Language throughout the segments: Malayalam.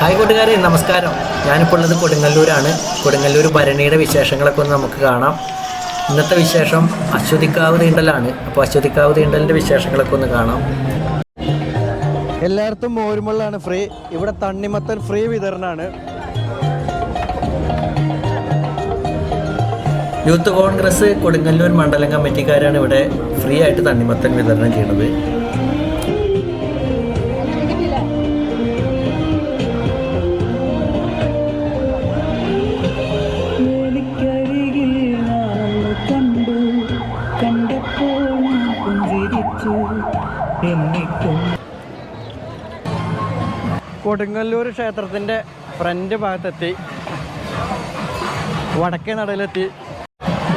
ഹായ് കൂട്ടുകാരെ നമസ്കാരം. ഞാനിപ്പോൾ ഉള്ളത് കൊടുങ്ങല്ലൂരാണ്. കൊടുങ്ങല്ലൂർ ഭരണിയുടെ വിശേഷങ്ങളൊക്കെ ഒന്ന് നമുക്ക് കാണാം. ഇന്നത്തെ വിശേഷം അശ്വതിക്കാവ് തീണ്ടലാണ് അപ്പോൾ അശ്വതിക്കാവ് തീണ്ടലിന്റെ വിശേഷങ്ങളൊക്കെ ഒന്ന് കാണാം. എല്ലായിടത്തും മോരുമുള്ളാണ് ഫ്രീ. ഇവിടെ തണ്ണിമത്തൻ ഫ്രീ വിതരണമാണ് യൂത്ത് കോൺഗ്രസ് കൊടുങ്ങല്ലൂർ മണ്ഡലം കമ്മിറ്റിക്കാരാണ് ഇവിടെ ഫ്രീ ആയിട്ട് തണ്ണിമത്തൻ വിതരണം ചെയ്യുന്നത്. കൊടുങ്ങല്ലൂർ ക്ഷേത്രത്തിന്റെ ഫ്രണ്ട് ഭാഗത്തെത്തി. വടക്കേ നടയിലെത്തി.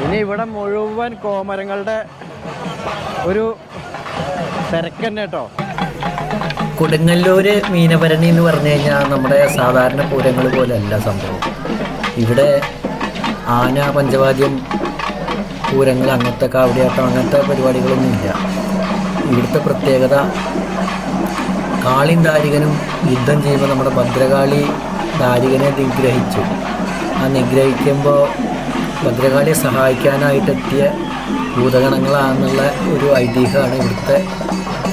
ഇനി ഇവിടെ മുഴുവൻ കോമരങ്ങളുടെ ഒരു തിരക്ക് തന്നെ കേട്ടോ. കൊടുങ്ങല്ലൂര് മീനഭരണി എന്ന് പറഞ്ഞു കഴിഞ്ഞാൽ നമ്മുടെ സാധാരണ പൂരങ്ങൾ പോലെയല്ല സംഭവം. ഇവിടെ ആന പഞ്ചവാദ്യം പൂരങ്ങൾ അങ്ങനത്തെ കാവടിയാട്ടം അങ്ങനത്തെ പരിപാടികളൊന്നുമില്ല. ഇവിടുത്തെ പ്രത്യേകത കാളിയും ദാരികനും യുദ്ധം ചെയ്യുമ്പോൾ നമ്മുടെ ഭദ്രകാളി ദാരികനെ നിഗ്രഹിച്ചു. ആ നിഗ്രഹിക്കുമ്പോൾ ഭദ്രകാളിയെ സഹായിക്കാനായിട്ടെത്തിയ ഭൂതഗണങ്ങളാണെന്നുള്ള ഒരു ഐതിഹ്യമാണ് ഇവിടുത്തെ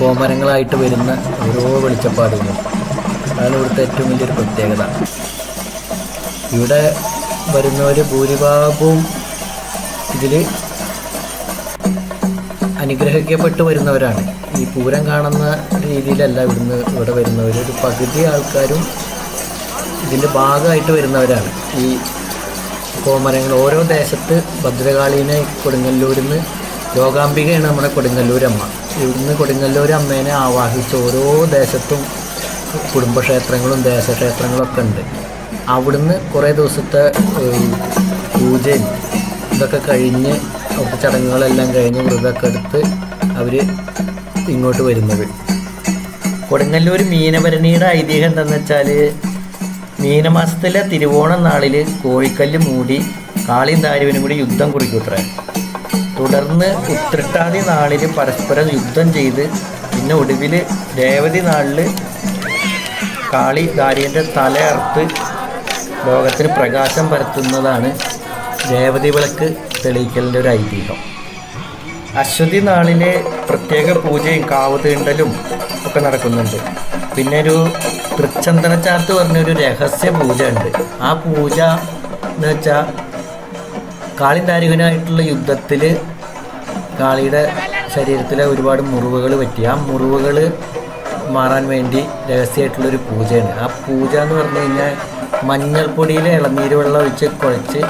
കോമരങ്ങളായിട്ട് വരുന്ന ഓരോ വെളിച്ചപ്പാടുകളും. അതാണ് ഇവിടുത്തെ ഏറ്റവും വലിയൊരു പ്രത്യേകത. ഇവിടെ വരുന്നവർ ഭൂരിഭാഗവും ഇതിൽ അനുഗ്രഹിക്കപ്പെട്ട് വരുന്നവരാണ്. ഈ പൂരം കാണുന്ന രീതിയിലല്ല ഇവിടുന്ന് ഇവിടെ വരുന്നവർ ഒരു പകുതി ആൾക്കാരും ഇതിന്റെ ഭാഗമായിട്ട് വരുന്നവരാണ്. ഈ കോമരങ്ങൾ. ഓരോ ദേശത്ത് ഭദ്രകാളീനെ കൊടുങ്ങല്ലൂരിൽ നിന്ന് യോഗാംബികയാണ് നമ്മുടെ കൊടുങ്ങല്ലൂരമ്മ. ഇവിടുന്ന് കൊടുങ്ങല്ലൂർ അമ്മേനെ ആവാഹിച്ച് ഓരോ ദേശത്തും കുടുംബക്ഷേത്രങ്ങളും ദേശക്ഷേത്രങ്ങളും ഒക്കെ ഉണ്ട്. അവിടുന്ന് കുറേ ദിവസത്തെ പൂജയും ഇതൊക്കെ കഴിഞ്ഞ് ചടങ്ങുകളെല്ലാം കഴിഞ്ഞ് വ്രതമൊക്കെ എടുത്ത് അവർ ഇങ്ങോട്ട് വരുന്നത്. കൊടുങ്ങല്ലൂർ മീനഭരണിയുടെ ഐതിഹ്യം എന്താണെന്ന് വെച്ചാൽ മീനമാസത്തിലെ തിരുവോണം നാളിൽ കോഴിക്കല്ല് മൂടി കാളിയും ദാരുവിനും കൂടി യുദ്ധം കുറിക്കൂത്രേ തുടർന്ന് ഉത്രട്ടാതി നാളിൽ പരസ്പരം യുദ്ധം ചെയ്ത് പിന്നെ ഒടുവിൽ രേവതി നാളിൽ കാളി ദാരിയന്റെ തല അറുത്ത് ലോകത്തിന് പ്രകാശം പരത്തുന്നതാണ് രേവതി വിളക്ക് തെളിയിക്കലിന്റെ ഒരു ഐതിഹ്യം. അശ്വതി നാളിലെ പ്രത്യേക പൂജയും കാവ് തീണ്ടലും ഒക്കെ നടക്കുന്നുണ്ട്. പിന്നെ ഒരു തൃച്ചന്ദനച്ചാർത്ത് പറഞ്ഞൊരു രഹസ്യ പൂജ ഉണ്ട് ആ പൂജ എന്ന് വെച്ചാൽ കാളിദാരികനായിട്ടുള്ള യുദ്ധത്തിൽ കാളിയുടെ ശരീരത്തിലെ ഒരുപാട് മുറിവുകൾ പറ്റി. ആ മുറിവുകൾ മാറാൻ വേണ്ടി രഹസ്യമായിട്ടുള്ളൊരു പൂജയാണ് ആ പൂജ എന്ന് പറഞ്ഞു കഴിഞ്ഞാൽ മഞ്ഞൾപ്പൊടിയിൽ ഇളനീര് വെള്ളം ഒഴിച്ച് കുഴച്ച്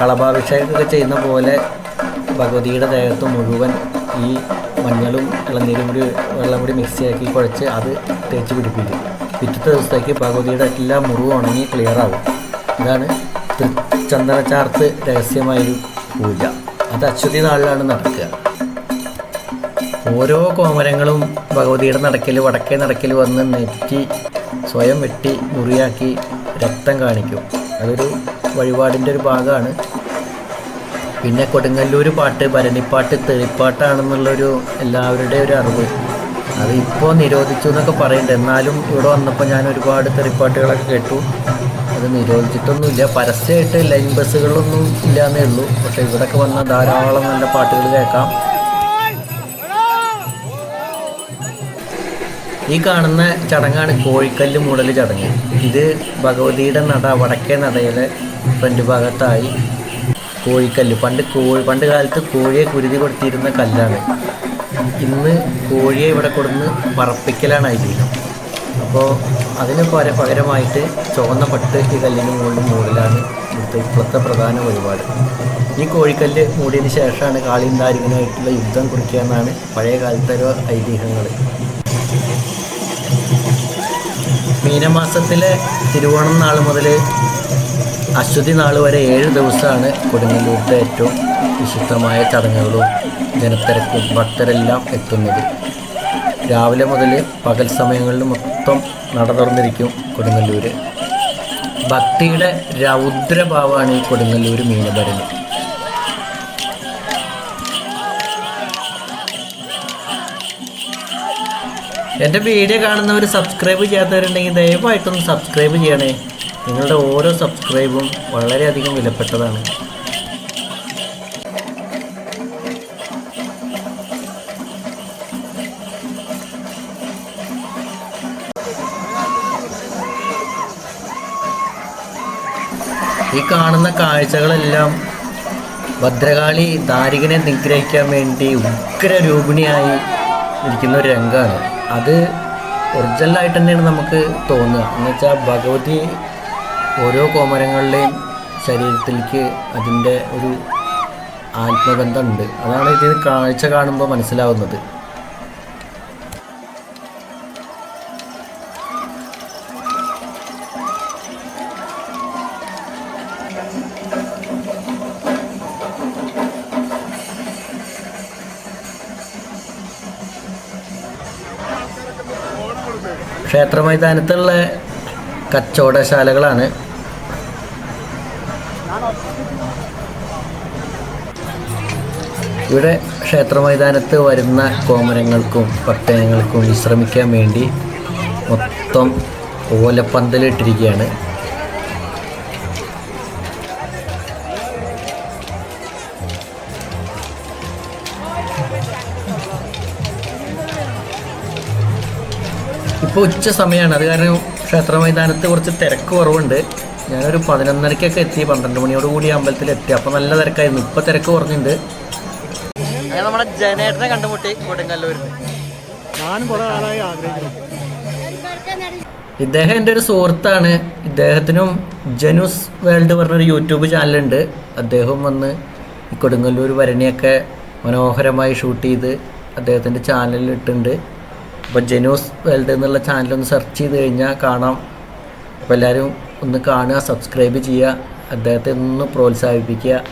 കളഭാഭിഷേകമൊക്കെ ചെയ്യുന്ന പോലെ ഭഗവതിയുടെ ദേഹത്ത് മുഴുവൻ ഈ മഞ്ഞളും ഇളനീരും കൂടി വെള്ളം കൂടി മിക്സിയാക്കി കുഴച്ച് അത് തേച്ച് പിടിപ്പിക്കും. പിറ്റത്തെ ദിവസത്തേക്ക് ഭഗവതിയുടെ എല്ലാ മുറിവും ഉണങ്ങി ക്ലിയർ ആവും ഇതാണ് ചന്ദനച്ചാർത്ത് രഹസ്യമായൊരു പൂജ. അത് അശ്വതി നാളിലാണ് നടക്കുക. ഓരോ കോമരങ്ങളും ഭഗവതിയുടെ നടക്കൽ വടക്കേ നടക്കൽ വന്ന് നെറ്റി സ്വയം വെട്ടി മുറിയാക്കി രക്തം കാണിക്കും. അതൊരു വഴിപാടിന്റെ ഒരു ഭാഗമാണ്. പിന്നെ കൊടുങ്ങല്ലൂർ പാട്ട് ഭരണിപ്പാട്ട് തെളിപ്പാട്ടാണെന്നുള്ളൊരു എല്ലാവരുടെയും ഒരു അറിവ്. അത് ഇപ്പോൾ നിരോധിച്ചു എന്നൊക്കെ പറയുന്നുണ്ട് എന്നാലും ഇവിടെ വന്നപ്പോൾ ഞാൻ ഒരുപാട് തെറിപ്പാട്ടുകളൊക്കെ കേട്ടു. അത് നിരോധിച്ചിട്ടൊന്നുമില്ല. പരസ്യമായിട്ട് ലൈൻ ബസ്സുകളൊന്നും ഇല്ലാന്നേ ഉള്ളൂ. പക്ഷേ ഇവിടെയൊക്കെ വന്ന ധാരാളം നല്ല പാട്ടുകൾ കേൾക്കാം. ഈ കാണുന്ന ചടങ്ങാണ് കോഴിക്കല്ല് മൂടൽ ചടങ്ങ്. ഇത് ഭഗവതിയുടെ നട വടക്കേ നടയിലെ ഫ്രണ്ട് ഭാഗത്തായി കോഴിക്കല്ല്. പണ്ട് കോഴി പണ്ട് കാലത്ത് കോഴിയെ കുരുതി കൊടുത്തിരുന്ന കല്ലാണ്. ഇന്ന് കോഴിയെ ഇവിടെ കൊടുന്ന് പറപ്പിക്കലാണ് ഐതിഹ്യം. അപ്പോൾ അതിന് പര പകരമായിട്ട് ചുവന്ന പട്ട് ഈ കല്ലിന് മുകളിൽ മുകളിലാണ് ഇവിടുത്തെ ഇപ്പോഴത്തെ പ്രധാന വഴിപാട്. ഈ കോഴിക്കല്ല് മൂടിയതിന് ശേഷമാണ് കാളിയും യുദ്ധം കുറിക്കുക എന്നാണ് പഴയ കാലത്തെ ഐതിഹ്യങ്ങൾ മീനമാസത്തിലെ തിരുവോണം നാൾ മുതൽ അശ്വതി നാൾ വരെ ഏഴ് ദിവസമാണ് കൊടുങ്ങല്ലൂരിന്റെ ഏറ്റവും വിശുദ്ധമായ ചടങ്ങുകളും ജനത്തിരക്കും ഭക്തരെല്ലാം എത്തുന്നത്. രാവിലെ മുതൽ പകൽ സമയങ്ങളിൽ മൊത്തം നട തുറന്നിരിക്കും കൊടുങ്ങല്ലൂർ ഭക്തിയുടെ രൗദ്രഭാവമാണ് ഈ കൊടുങ്ങല്ലൂർ മീനഭരണി. എന്റെ വീഡിയോ കാണുന്നവർ സബ്സ്ക്രൈബ് ചെയ്യാത്തവരുണ്ടെങ്കിൽ ദയവായിട്ടൊന്ന് സബ്സ്ക്രൈബ് ചെയ്യണേ. നിങ്ങളുടെ ഓരോ സബ്സ്ക്രൈബും വളരെയധികം വിലപ്പെട്ടതാണ്. ഈ കാണുന്ന കാഴ്ചകളെല്ലാം ഭദ്രകാളി ദാരികനെ നിഗ്രഹിക്കാൻ വേണ്ടി ഉഗ്ര രൂപിണിയായി ഇരിക്കുന്ന ഒരു രംഗമാണ്. അത് ഒറിജിനലായിട്ട് തന്നെയാണ് നമുക്ക് തോന്നുക. എന്നുവെച്ചാൽ ഭഗവതി ഓരോ കോമരങ്ങളുടെയും ശരീരത്തിലേക്ക് അതിന്റെ ഒരു ആത്മബന്ധമുണ്ട്. അതാണ് ഇതിന് കാഴ്ച കാണുമ്പോൾ മനസ്സിലാവുന്നത്. ക്ഷേത്ര മൈതാനത്തുള്ള കച്ചവടശാലകളാണ്. ഇവിടെ ക്ഷേത്ര മൈതാനത്ത് വരുന്ന കോമരങ്ങൾക്കും പട്ടയങ്ങൾക്കും വിശ്രമിക്കാൻ വേണ്ടി മൊത്തം ഓലപ്പന്തലിട്ടിരിക്കുകയാണ്. ഇപ്പോൾ ഉച്ച സമയമാണ്. അത് കാരണം ക്ഷേത്ര മൈതാനത്ത് കുറച്ച് തിരക്ക് കുറവുണ്ട്. ഞാനൊരു പതിനൊന്നരക്കൊക്കെ എത്തി പന്ത്രണ്ട് മണിയോട് കൂടി അമ്പലത്തിൽ എത്തി. അപ്പോൾ നല്ല തിരക്കായിരുന്നു. ഇപ്പോൾ തിരക്ക് കുറഞ്ഞിട്ടുണ്ട് നമ്മുടെ ജനേട്ടനെ കണ്ടുമുട്ടി ആഗ്രഹിക്കുന്നു. ഇദ്ദേഹം എന്റെ ഒരു സുഹൃത്താണ്. ഇദ്ദേഹത്തിനും ജനുസ് വേൾഡ് പറഞ്ഞൊരു യൂട്യൂബ് ചാനലുണ്ട്. അദ്ദേഹം വന്ന് ഈ കൊടുങ്ങല്ലൂർ വരണിയൊക്കെ മനോഹരമായി ഷൂട്ട് ചെയ്ത് അദ്ദേഹത്തിന്റെ ചാനലിൽ ഇട്ടുണ്ട് അപ്പോൾ ജനൂസ് വേൾഡ് എന്നുള്ള ചാനലൊന്ന് സെർച്ച് ചെയ്ത് കഴിഞ്ഞാൽ കാണാം. അപ്പോൾ എല്ലാവരും ഒന്ന് കാണുക സബ്സ്ക്രൈബ് ചെയ്യുക അദ്ദേഹത്തെ ഒന്ന് പ്രോത്സാഹിപ്പിക്കുക.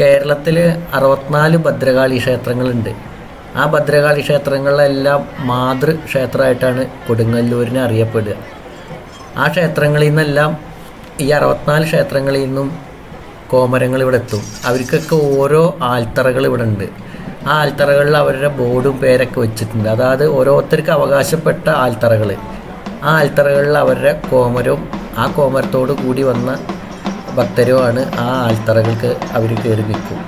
കേരളത്തിൽ അറുപത്തിനാല് ഭദ്രകാളി ക്ഷേത്രങ്ങളുണ്ട്. ആ ഭദ്രകാളി ക്ഷേത്രങ്ങളിലെല്ലാം മാതൃ ക്ഷേത്രമായിട്ടാണ് കൊടുങ്ങല്ലൂരിനെ അറിയപ്പെടുക. ആ ക്ഷേത്രങ്ങളിൽ നിന്നെല്ലാം ഈ അറുപത്തിനാല് ക്ഷേത്രങ്ങളിൽ നിന്നും കോമരങ്ങൾ ഇവിടെ എത്തും. അവർക്കൊക്കെ ഓരോ ആൽത്തറകൾ ഇവിടെ ഉണ്ട്. ആ ആൽത്തറകളിൽ അവരുടെ ബോർഡും പേരൊക്കെ വെച്ചിട്ടുണ്ട്. അതായത് ഓരോരുത്തർക്ക് അവകാശപ്പെട്ട ആൽത്തറകൾ ആ ആൽത്തറകളിൽ അവരുടെ കോമരവും ആ കോമരത്തോട് കൂടി വന്ന ഭക്തരുമാണ് ആ ആൽത്തറകൾക്ക് അവർ കയറി നിൽക്കും.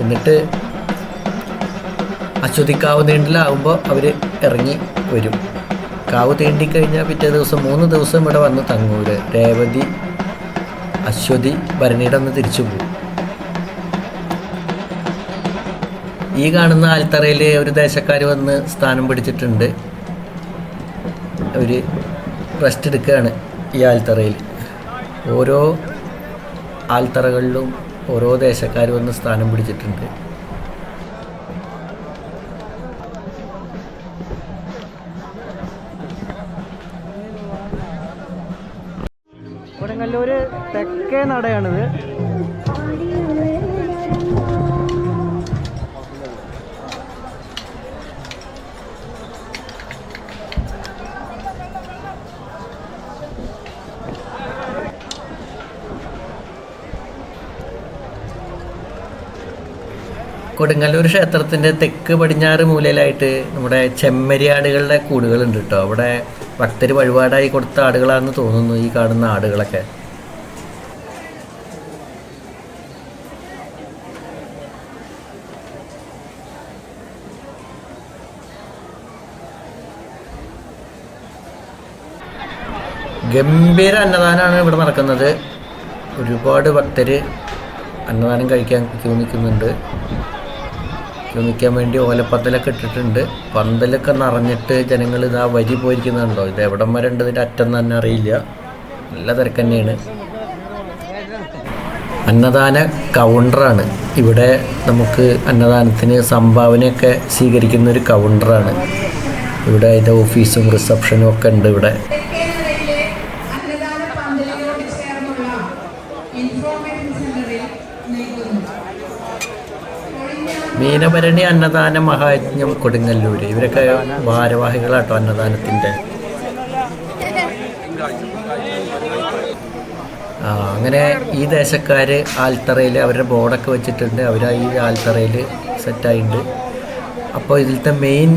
എന്നിട്ട് അശ്വതി കാവ് തീണ്ടലാകുമ്പോൾ അവർ ഇറങ്ങി വരും. കാവ് തീണ്ടിക്കഴിഞ്ഞാൽ പിറ്റേ ദിവസം മൂന്ന് ദിവസം ഇവിടെ വന്ന് തങ്ങൂര്. രേവതി അശ്വതി ഭരണിയുടെ ഒന്ന് തിരിച്ചു പോകും. ഈ കാണുന്ന ആൽത്തറയിൽ ഒരു ദേശക്കാർ വന്ന് സ്ഥാനം പിടിച്ചിട്ടുണ്ട്. അവർ റെസ്റ്റ് എടുക്കുകയാണ് ഈ ആൽത്തറയിൽ. ഓരോ ആൽത്തറകളിലും ഓരോ ദേശക്കാർ വന്ന് സ്ഥാനം പിടിച്ചിട്ടുണ്ട്. കൊടുങ്ങല്ലൂര് തെക്കേ നടയാണിത് കൊടുങ്ങല്ലൂർ ക്ഷേത്രത്തിന്റെ തെക്ക് പടിഞ്ഞാറ് മൂലയിലായിട്ട് നമ്മുടെ ചെമ്മരിയാടുകളുടെ കൂടുകളുണ്ട് കേട്ടോ അവിടെ ഭക്തർ വഴിപാടായി കൊടുത്ത ആടുകളാണെന്ന് തോന്നുന്നു ഈ കാണുന്ന ആടുകളൊക്കെ. ഗംഭീര അന്നദാനമാണ് ഇവിടെ നടക്കുന്നത്. ഒരുപാട് ഭക്തർ അന്നദാനം കഴിക്കാൻ ക്യൂ നിൽക്കുന്നുണ്ട്. നിൽക്കാൻ വേണ്ടി ഓലപ്പന്തലൊക്കെ ഇട്ടിട്ടുണ്ട്. പന്തലൊക്കെ നിറഞ്ഞിട്ട് ജനങ്ങൾ ഇതാ വരി പോയിരിക്കുന്നുണ്ടോ? ഇത് എവിടം വരെ ഉണ്ട് ഇതിന്റെ അറ്റം തന്നെ അറിയില്ല. നല്ല തിരക്ക് തന്നെയാണ്. അന്നദാന കൗണ്ടറാണ് ഇവിടെ നമുക്ക് അന്നദാനത്തിന് സംഭാവനയൊക്കെ സ്വീകരിക്കുന്ന ഒരു കൗണ്ടറാണ് ഇവിടെ അതിന്റെ ഓഫീസും റിസപ്ഷനും ഒക്കെ ഉണ്ട് ഇവിടെ. ഇൻഫോർമേഷൻ സെന്ററിൽ മീനഭരണി അന്നദാന മഹായജ്ഞം കൊടുങ്ങല്ലൂർ ഇവരൊക്കെ ഭാരവാഹികളാട്ടോ അന്നദാനത്തിന്റെ. അങ്ങനെ ഈ ദേശക്കാർ ആൽത്തറയിൽ അവരുടെ ബോർഡൊക്കെ വെച്ചിട്ടുണ്ട്. അവർ ഈ ആൽത്തറയിൽ സെറ്റായിട്ടുണ്ട് അപ്പോൾ ഇതിലത്തെ മെയിൻ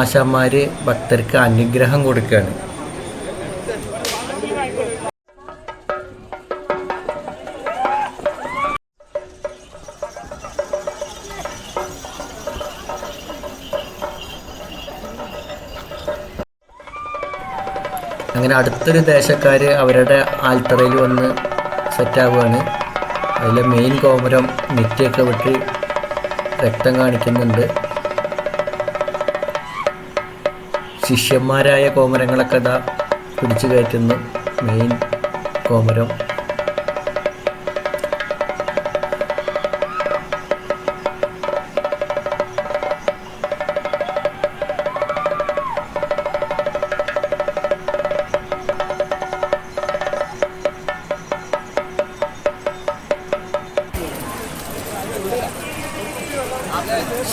ആശാന്മാർ ഭക്തർക്ക് അനുഗ്രഹം കൊടുക്കുകയാണ് അങ്ങനെ അടുത്തൊരു ദേശക്കാർ അവരുടെ ആൽത്തറയിൽ വന്ന് സെറ്റാവുകയാണ് അതിലെ മെയിൻ കോമരം നെറ്റിയൊക്കെ വിട്ട് രക്തം കാണിക്കുന്നുണ്ട്. ശിഷ്യന്മാരായ കോമരങ്ങളൊക്കെ ഇതാ പിടിച്ചു കയറ്റുന്നു. മെയിൻ കോമരം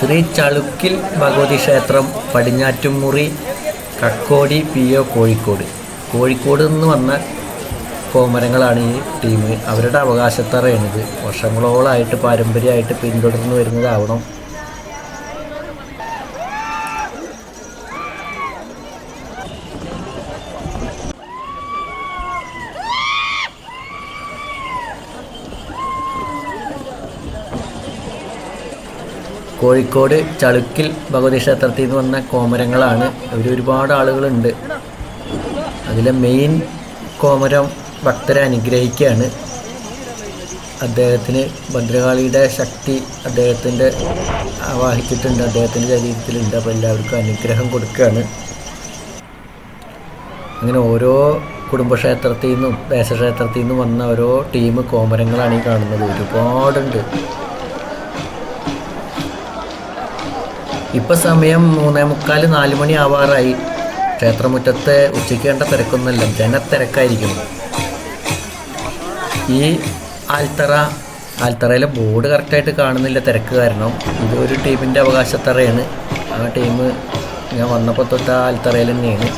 ശ്രീ ചളുക്കിൽ ഭഗവതി ക്ഷേത്രം പടിഞ്ഞാറ്റുംമുറി കക്കോടി പി ഒ കോഴിക്കോട്. കോഴിക്കോട് നിന്ന് വന്ന കോമരങ്ങളാണ് ഈ ടീം. അവരുടെ അവകാശത്തറയാണിത്. വർഷങ്ങളോളമായിട്ട് പാരമ്പര്യമായിട്ട് പിന്തുടർന്ന് വരുന്നതാവണം കോഴിക്കോട് ചളുക്കിൽ ഭഗവതി ക്ഷേത്രത്തിൽ നിന്ന് വന്ന കോമരങ്ങളാണ്. അവർ ഒരുപാട് ആളുകളുണ്ട്. അതിലെ മെയിൻ കോമരം ഭക്തരെ അനുഗ്രഹിക്കുകയാണ്. അദ്ദേഹത്തിന് ഭദ്രകാളിയുടെ ശക്തി അദ്ദേഹത്തിന്റെ ആവാഹിച്ചിട്ടുണ്ട് അദ്ദേഹത്തിന്റെ ശരീരത്തിലുണ്ട്. അപ്പോൾ എല്ലാവർക്കും അനുഗ്രഹം കൊടുക്കുകയാണ്. അങ്ങനെ ഓരോ കുടുംബക്ഷേത്രത്തിൽ നിന്നും ദേശക്ഷേത്രത്തിൽ നിന്നും വന്ന ഓരോ ടീം കോമരങ്ങളാണ് ഈ കാണുന്നത്. ഒരുപാടുണ്ട്. ഇപ്പം സമയം മൂന്നേ മുക്കാൽ നാല് മണി ആവാറായി. ക്ഷേത്രമുറ്റത്തെ ഉച്ചയ്ക്ക് കണ്ട തിരക്കൊന്നുമല്ല. ജനത്തിരക്കായിരിക്കും ഈ ആൽത്തറ ആൽത്തറയിലെ ബോർഡ് കറക്റ്റായിട്ട് കാണുന്നില്ല തിരക്ക് കാരണം. ഇത് ഒരു ടീമിന്റെ അവകാശത്തറയാണ്. ആ ടീം ഞാൻ വന്നപ്പോൾ തൊട്ട് ആൽത്തറയിൽ തന്നെയാണ്.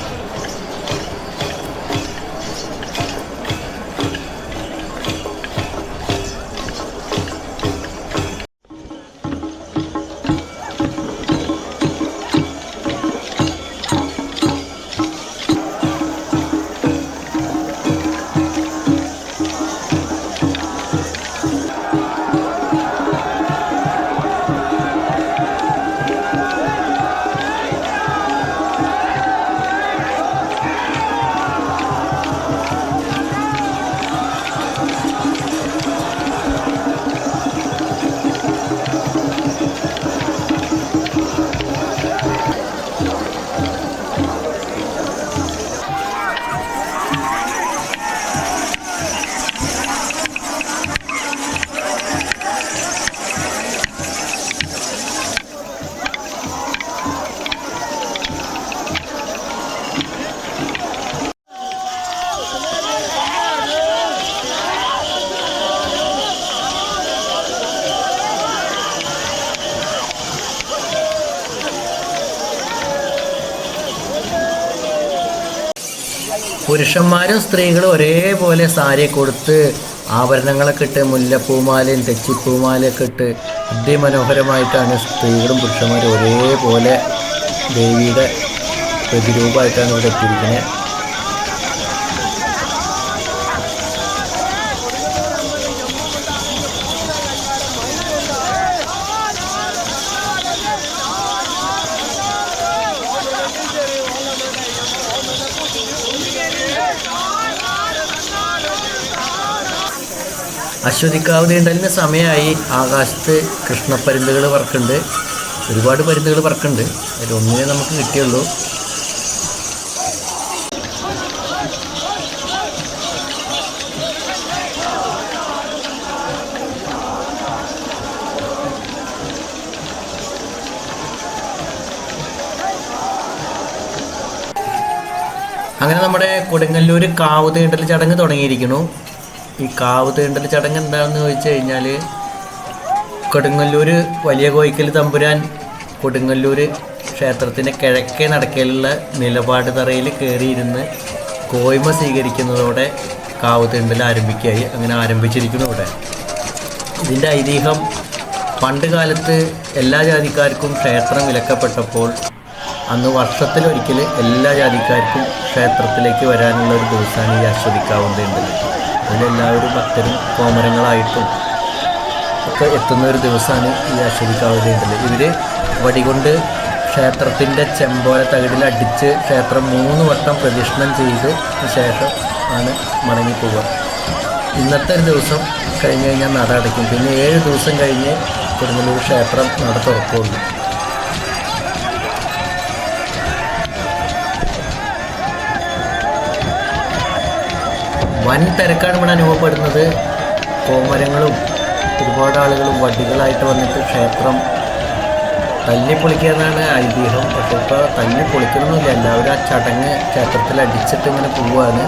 പുരുഷന്മാരും സ്ത്രീകളും ഒരേപോലെ സാരി കൊടുത്ത് ആഭരണങ്ങളൊക്കെ ഇട്ട് മുല്ലപ്പൂമാലയും തെച്ചിപ്പൂമാലയൊക്കെ ഇട്ട് അതിമനോഹരമായിട്ടാണ് സ്ത്രീകളും പുരുഷന്മാരും ഒരേപോലെ ദേവിയുടെ പ്രതിരൂപമായിട്ടാണ് ഇവിടെ എത്തിയിരിക്കുന്നത്. അശ്വതിക്കാവ് നീണ്ടലിന് സമയമായി. ആകാശത്ത് കൃഷ്ണപ്പരുന്തുകൾ പറക്കുന്നുണ്ട് ഒരുപാട് പരുന്തുകൾ പറക്കുന്നുണ്ട് അതിലൊന്നിനെ നമുക്ക് കിട്ടിയുള്ളൂ. അങ്ങനെ നമ്മുടെ കൊടുങ്ങല്ലൂർ കാവ് തീണ്ടൽ ചടങ്ങ് തുടങ്ങിയിരിക്കുന്നു. ഈ കാവ് തീണ്ടൽ ചടങ്ങ് എന്താണെന്ന് ചോദിച്ചു കഴിഞ്ഞാൽ കൊടുങ്ങല്ലൂർ വലിയ കോയിക്കൽ തമ്പുരാൻ കൊടുങ്ങല്ലൂർ ക്ഷേത്രത്തിന്റെ കിഴക്കേ നടക്കലുള്ള നിലപാട് തറയിൽ കയറിയിരുന്ന് കോയ്മ സ്വീകരിക്കുന്നതോടെ കാവ് തീണ്ടൽ ആരംഭിക്കുകയായി അങ്ങനെ ആരംഭിച്ചിരിക്കുന്നു ഇവിടെ. ഇതിന്റെ ഐതിഹ്യം പണ്ട് കാലത്ത് എല്ലാ ജാതിക്കാർക്കും ക്ഷേത്രം വിലക്കപ്പെട്ടപ്പോൾ അന്ന് വർഷത്തിലൊരിക്കൽ എല്ലാ ജാതിക്കാർക്കും ക്ഷേത്രത്തിലേക്ക് വരാനുള്ള ഒരു ദിവസമാണ് ഈ അശ്വതിക്കാവുന്നത് അതിലെല്ലാവരും ഭക്തരും കോമരങ്ങളായിട്ടും ഒക്കെ എത്തുന്ന ഒരു ദിവസമാണ് ഈ അശ്വതിക്കാവുന്നത് ഇവർ വടികൊണ്ട് ക്ഷേത്രത്തിന്റെ ചെമ്പോല തകിടിൽ അടിച്ച് ക്ഷേത്രം മൂന്ന് വട്ടം പ്രദക്ഷിണം ചെയ്ത് ശേഷം ആണ് മടങ്ങിപ്പോവുക. ഇന്നത്തെ ഒരു ദിവസം കഴിഞ്ഞ് കഴിഞ്ഞാൽ നട അടയ്ക്കും. പിന്നെ ഏഴ് ദിവസം കഴിഞ്ഞ് കൊടുങ്ങല്ലൂർ ക്ഷേത്രം നട തുറക്കുള്ളൂ വൻ തിരക്കാണ് ഇവിടെ അനുഭവപ്പെടുന്നത്. കോമരങ്ങളും ഒരുപാട് ആളുകളും വടികളായിട്ട് വന്നിട്ട് ക്ഷേത്രം തല്ലി പൊളിക്കാന്നാണ് ഐതിഹ്യം. പക്ഷെ ഇപ്പോൾ തല്ലി പൊളിക്കണമെന്നില്ല എല്ലാവരും ആ ചടങ്ങ് ക്ഷേത്രത്തിൽ അടിച്ചിട്ട് ഇങ്ങനെ പോവുകയാണ്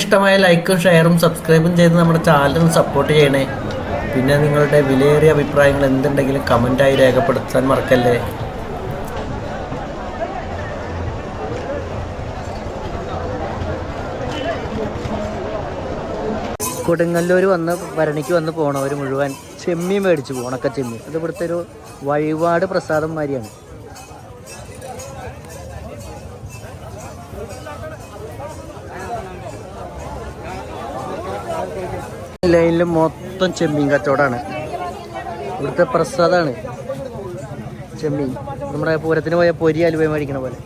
ഇഷ്ടമായ ലൈക്കും ഷെയറും സബ്സ്ക്രൈബും ചെയ്ത് നമ്മുടെ ചാനൽ സപ്പോർട്ട് ചെയ്യണേ. പിന്നെ നിങ്ങളുടെ വിലയേറിയ അഭിപ്രായങ്ങൾ എന്തുണ്ടെങ്കിലും കമന്റായി രേഖപ്പെടുത്താൻ മറക്കല്ലേ. കൊടുങ്ങല്ലൂർ വന്ന് ഭരണിക്ക് വന്ന് പോണവർ മുഴുവൻ ചെമ്മീൻ മേടിച്ച് പോകും ഉണക്ക ചെമ്മീൻ അത് ഇവിടുത്തെ ഒരു വഴിപാട് പ്രസാദം മാതിരിയാണ്. ലൈനിൽ മൊത്തം ചെമ്മീൻ കച്ചവടമാണ് ഇവിടുത്തെ പ്രസാദമാണ് ചെമ്മീൻ. നമ്മുടെ പൂരത്തിന് പോയ പൊരി അലുവ മേടിക്കണ പോലെ.